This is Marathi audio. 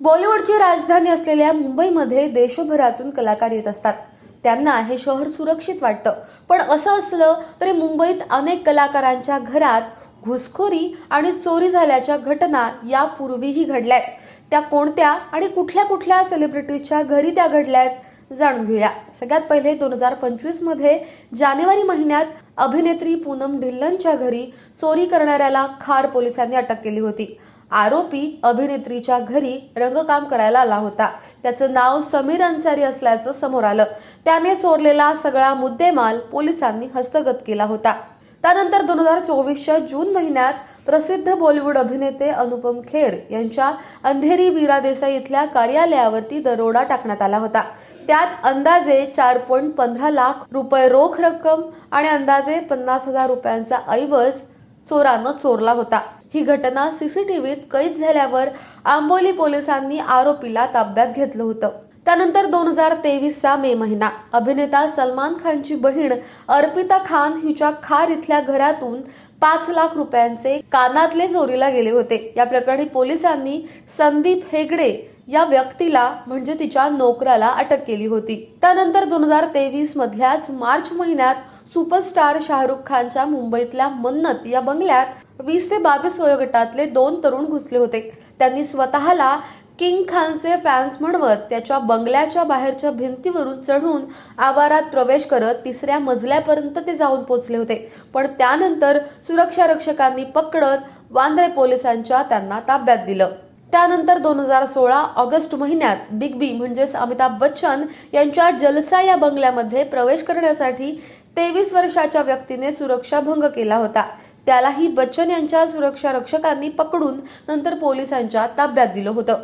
बॉलिवूडची राजधानी असलेल्या मुंबईमध्ये देशभरातून कलाकार येत असतात. त्यांना हे शहर सुरक्षित वाटतं. पण असं असलं तरी मुंबईत अनेक कलाकारांच्या घरात घुसखोरी आणि चोरी झाल्याच्या घटना यापूर्वीही घडल्यात. त्या कोणत्या आणि कुठल्या कुठल्या सेलिब्रिटीजच्या घरी त्या घडल्यात जाणून घेऊया. सगळ्यात पहिले दोन हजार पंचवीसमध्ये जानेवारी महिन्यात अभिनेत्री पूनम ढिल्लनच्या घरी चोरी करणाऱ्याला खार पोलिसांनी अटक केली होती. आरोपी अभिनेत्रीच्या घरी रंगकाम करायला आला होता. त्याचं नाव समीर अन्सारी असल्याचं समोर आलं. त्याने चोरलेला सगळा मुद्देमाल पोलिसांनी हस्तगत केला होता. त्यानंतर दोन हजार चोवीसच्या जून महिन्यात प्रसिद्ध बॉलिवूड अभिनेते अनुपम खेर यांच्या अंधेरी वीरा देसाई इथल्या कार्यालयावरती दरोडा टाकण्यात आला होता. त्यात अंदाजे चार पॉईंट पंधरा लाख रुपये रोख रक्कम आणि अंदाजे पन्नास हजार रुपयांचा ऐवज चोरानं चोरला होता. ही घटना सीसीटीव्हीत कैद झाल्यावर आंबोली पोलिसांनी आरोपीला ताब्यात घेतलं होतं. त्यानंतर दोन हजार तेवीसचा मे महिना अभिनेता सलमान खानची बहीण अर्पिता खान हिच्या खार इथल्या घरातून पाच लाख रुपयांचे कानातले चोरीला गेले होते. या प्रकरणी पोलिसांनी संदीप हेगडे या व्यक्तीला म्हणजे तिच्या नोकराला अटक केली होती. त्यानंतर दोन हजार तेवीस मधल्याच मार्च महिन्यात सुपरस्टार शाहरुख खानच्या मुंबईतल्या मन्नत या बंगल्यात वीस ते बावीस वयोगटातले दोन तरुण घुसले होते. त्यांनी स्वतःला किंग खानचे फॅन्स म्हणवत त्याच्या बंगल्याच्या बाहेरच्या भिंतीवरून चढून आवारात प्रवेश करत तिसऱ्या मजल्यापर्यंत ते जाऊन पोहोचले होते. पण त्यानंतर सुरक्षा रक्षकांनी पकडत वांद्रे पोलिसांच्या त्यांना ताब्यात दिलं. त्यानंतर दोन हजार सोळा ऑगस्ट महिन्यात बिग बी म्हणजेच अमिताभ बच्चन यांच्या जलसा या बंगल्यामध्ये प्रवेश करण्यासाठी तेवीस वर्षाच्या व्यक्तीने सुरक्षा भंग केला होता. त्यालाही बच्चन यांच्या सुरक्षा रक्षकांनी पकडून नंतर पोलिसांच्या ताब्यात दिलं होतं.